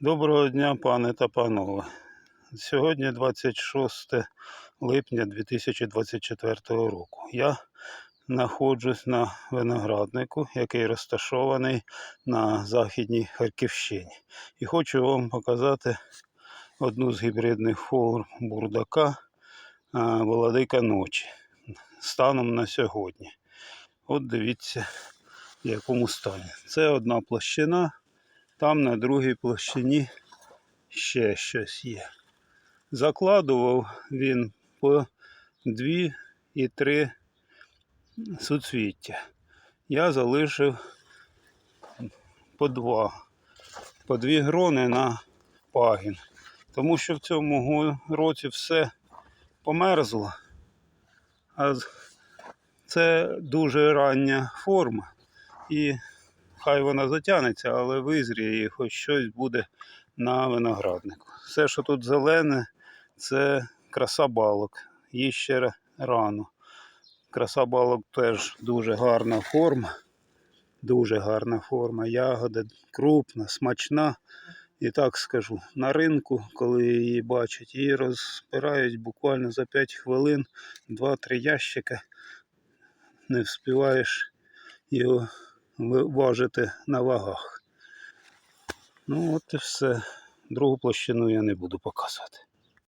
Доброго дня, пане та панове. Сьогодні 26 липня 2024 року. Я знаходжусь на винограднику, який розташований на Західній Харківщині. І хочу вам показати одну з гібридних форм бурдака Володика ночі станом на сьогодні. От дивіться, в якому стані. Це одна площина. Там на другій площині ще щось є. Закладував він по дві і три суцвіття. Я залишив по два, по дві грони на пагін. Тому що в цьому році все померзло. А це дуже рання форма. І хай вона затягнеться, але визріє і хоч щось буде на винограднику. Все, що тут зелене, це краса балок. Їй ще рано. Краса балок теж дуже гарна форма. Дуже гарна форма. Ягода крупна, смачна. І так скажу, на ринку, коли її бачать, її розбирають буквально за 5 хвилин, 2-3 ящика. Не вспіваєш його важити на вагах. Ну от і все. Другу площину я не буду показувати.